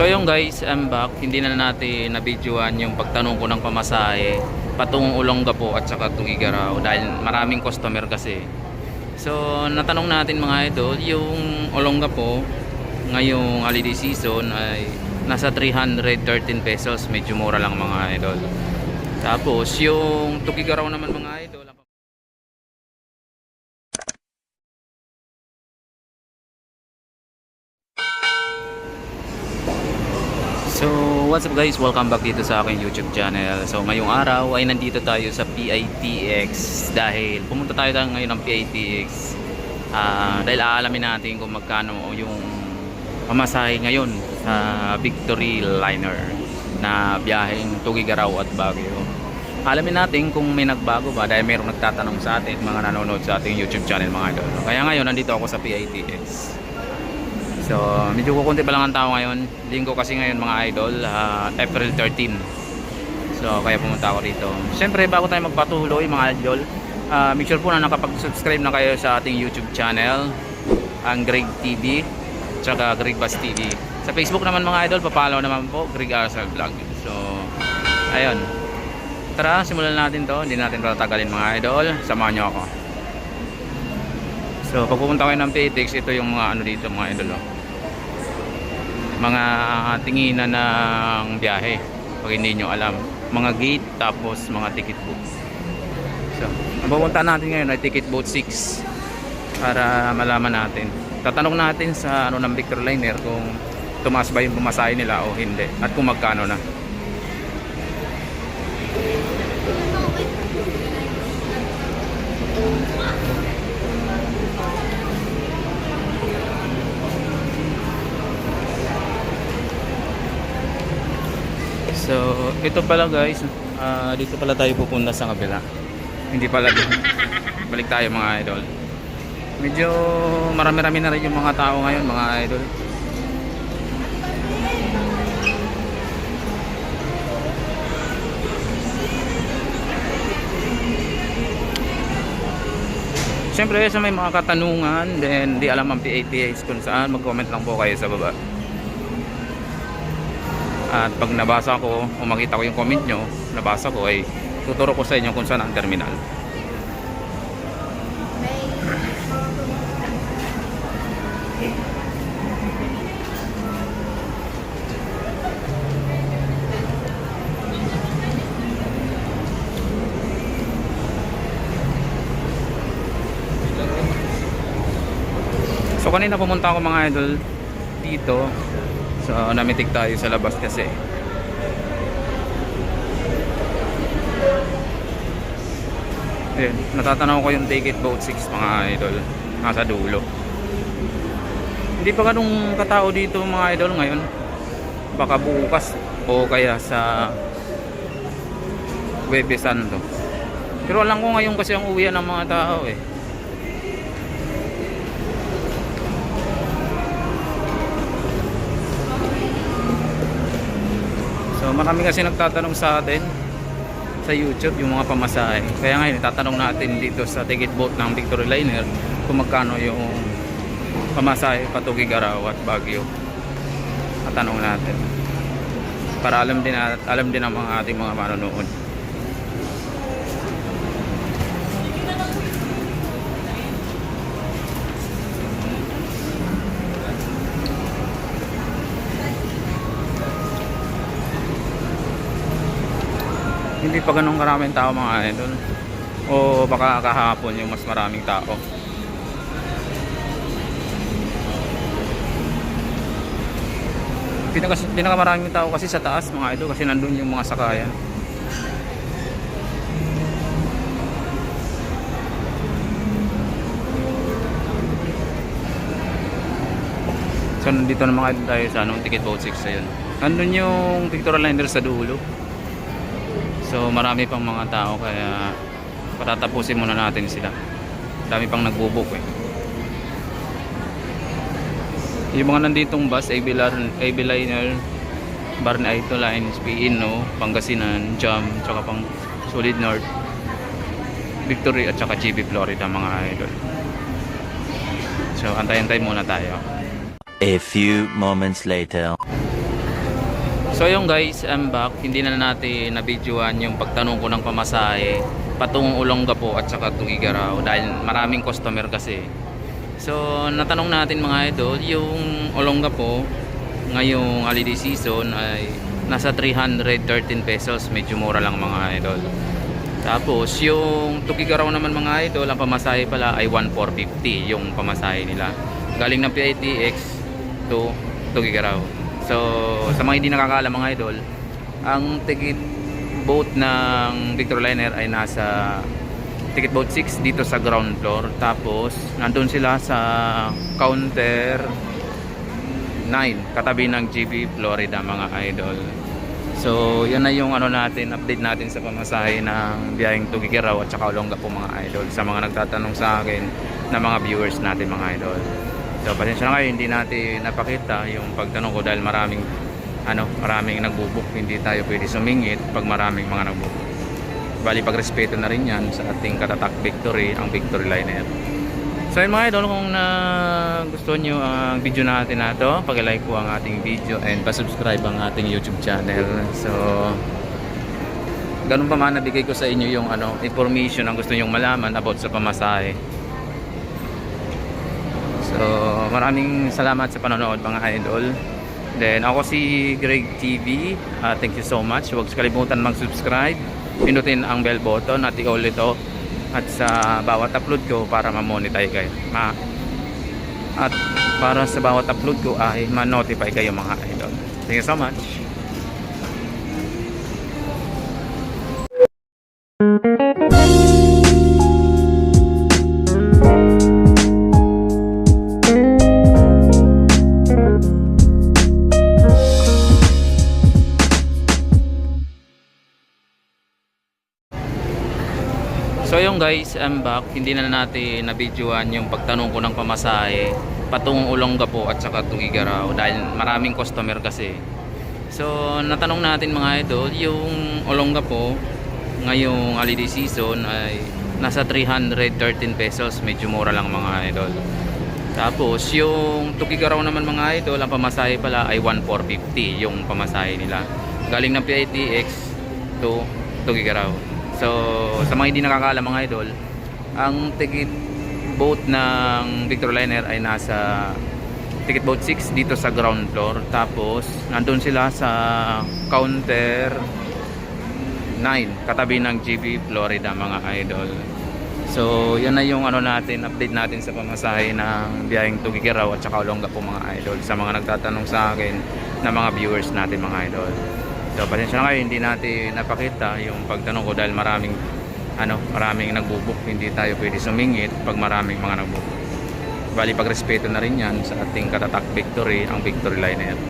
So yung guys, I'm back. Hindi na natin na-videoan yung pagtanong ko ng pamasahe patungong Olongapo at saka Tugigaraw dahil maraming customer kasi. So natanong natin mga idol, yung Olongapo ngayong holiday season ay nasa 313 pesos. Medyo mura lang mga idol. Tapos yung Tugigaraw naman mga idol, So, what's up guys? Welcome back dito sa aking YouTube channel. So, ngayong araw ay nandito tayo sa PITX dahil pumunta tayo tayo ngayon ng PITX ah dahil aalamin natin kung magkano yung pamasahe ngayon sa Victory Liner na biyaheng Tugigaraw at Baguio. Alamin natin kung may nagbago ba dahil mayroong nagtatanong sa atin mga nanonood sa ating YouTube channel mga idol. Kaya ngayon nandito ako sa PITX. So, medyo kukunti pa lang ang tao ngayon. Linggo kasi ngayon mga idol, ah, April 13. So, kaya pumunta ako rito. Siyempre, bago tayo magpatuloy mga idol, ah, make sure po na nakapag-subscribe na kayo sa ating YouTube channel, ang Greg TV, tsaka Greg Bass TV. Sa Facebook naman mga idol, papalaw naman po, Greg Arsal Vlog. So, ayun. Tara, simulan natin to. Hindi natin patatagalin mga idol. Samahan nyo ako. So, pag pupunta kayo ng PTX, ito yung mga ano dito mga idol. Oh. Mga tinginan ng biyahe. Pag hindi nyo alam. Mga gate, tapos mga ticket book. So, ang natin ngayon ay ticket boat 6 para malaman natin. Tatanong natin sa ano ng Victor Liner kung tumaas ba yung pumasahe nila o hindi at kung magkano na. So, ito pala guys, ah, dito pala tayo pupunta sa kabila. Hindi pala doon. Balik tayo mga idol. Medyo marami-rami na rin yung mga tao ngayon mga idol. Siyempre sa may mga katanungan, then di alam ang PATX kung saan, mag-comment lang po kayo sa baba. At pag nabasa ko o makita ko yung comment nyo, nabasa ko ay tuturo ko sa inyo kung saan ang terminal. So kanina pumunta ako mga idol dito. So namitik tayo sa labas kasi. Ayun, natatanaw ko yung ticket boat 6 mga idol. Nasa dulo. Hindi pa ganung katao dito mga idol ngayon. Baka bukas o kaya sa Webe Santo. Pero alam ko ngayon kasi ang uwian ng mga tao eh. So marami kasi nagtatanong sa atin sa YouTube yung mga pamasahe. Kaya ngayon itatanong natin dito sa ticket boat ng Victory Liner kung magkano yung pamasahe patugi Garaw at Baguio. Tatanong natin. Para alam din at alam din ng mga ating mga manonood. Hindi pa ganun karaming tao mga idol. O baka kahapon yung mas maraming tao. Pinaka, pinaka maraming tao kasi sa taas mga idol kasi nandun yung mga sakayan. So nandito na mga idol tayo sa anong ticket boat 6 ayun. Nandun yung Victoria Liner sa dulo So marami pang mga tao kaya patatapusin muna natin sila. Dami pang nagbubuk eh. Yung mga nanditong bus, AB, AB Liner, Barn Aito Lines, PIN, no? Pangasinan, Jam, tsaka pang Solid North, Victory at tsaka GB Florida mga idol. So antay-antay muna tayo. A few moments later. So yung guys, I'm back. Hindi na natin na-videoan yung pagtanong ko ng pamasahe patungong Olongapo at saka Tugigaraw dahil maraming customer kasi. So natanong natin mga idol, yung Olongapo ngayong holiday season ay nasa 313 pesos, medyo mura lang mga idol. Tapos yung Tugigaraw naman mga idol, ang pamasahe pala ay 1,450 yung pamasahe nila. Galing ng PITX to Tugigaraw. So sa mga hindi nakakaalam mga idol, ang ticket boat ng Victor Liner ay nasa ticket boat 6 dito sa ground floor. Tapos nandun sila sa counter 9 katabi ng GB Florida mga idol. So, yan na yung ano natin, update natin sa pamasahe ng biyaheng Tugigaraw at saka Olongapo mga idol. Sa mga nagtatanong sa akin na mga viewers natin mga idol. So, pasensya na kayo, hindi natin napakita yung pagtanong ko dahil maraming ano, maraming nagbubuk. Hindi tayo pwede sumingit pag maraming mga nagbubuk. Bali, pagrespeto na rin yan sa ating katatak victory, ang victory liner. So yun mga idol, kung na gusto nyo ang video natin na to, pag-like po ang ating video and pa-subscribe ang ating YouTube channel. So, ganun pa man nabigay ko sa inyo yung ano, information ang gusto nyong malaman about sa pamasahe. Maraming salamat sa panonood mga idol. Then, ako si Greg TV. Ah, thank you so much. Huwag kalimutan mag-subscribe. Pinutin ang bell button at i-all ito at sa bawat upload ko para ma-monetize kayo. Ma at para sa bawat upload ko ay ma-notify kayo mga idol. Thank you so much. Guys, I'm back. Hindi na natin na-videoan yung pagtanong ko ng pamasahe patungong Olongapo at saka Tugigaraw dahil maraming customer kasi. So natanong natin mga idol, yung Olongapo ngayong holiday season ay nasa 313 pesos, medyo mura lang mga idol. Tapos yung Tugigaraw naman mga idol, ang pamasahe pala ay 1,450 yung pamasahe nila. Galing ng PITX to Tugigaraw. So, sa mga hindi nakakaalam mga idol, ang ticket boat ng Victor Liner ay nasa ticket boat 6 dito sa ground floor. Tapos, nandun sila sa counter 9 katabi ng GB Florida mga idol. So, yan na yung ano natin, update natin sa pamasahe ng biyaheng Tugigaraw at saka Olongapo mga idol. Sa mga nagtatanong sa akin na mga viewers natin mga idol. So, pasensya na kayo, hindi natin napakita yung pagtanong ko dahil maraming ano, maraming nagbubuk. Hindi tayo pwede sumingit pag maraming mga nagbubuk. Bali, pagrespeto na rin yan sa ating katatak victory, ang victory liner.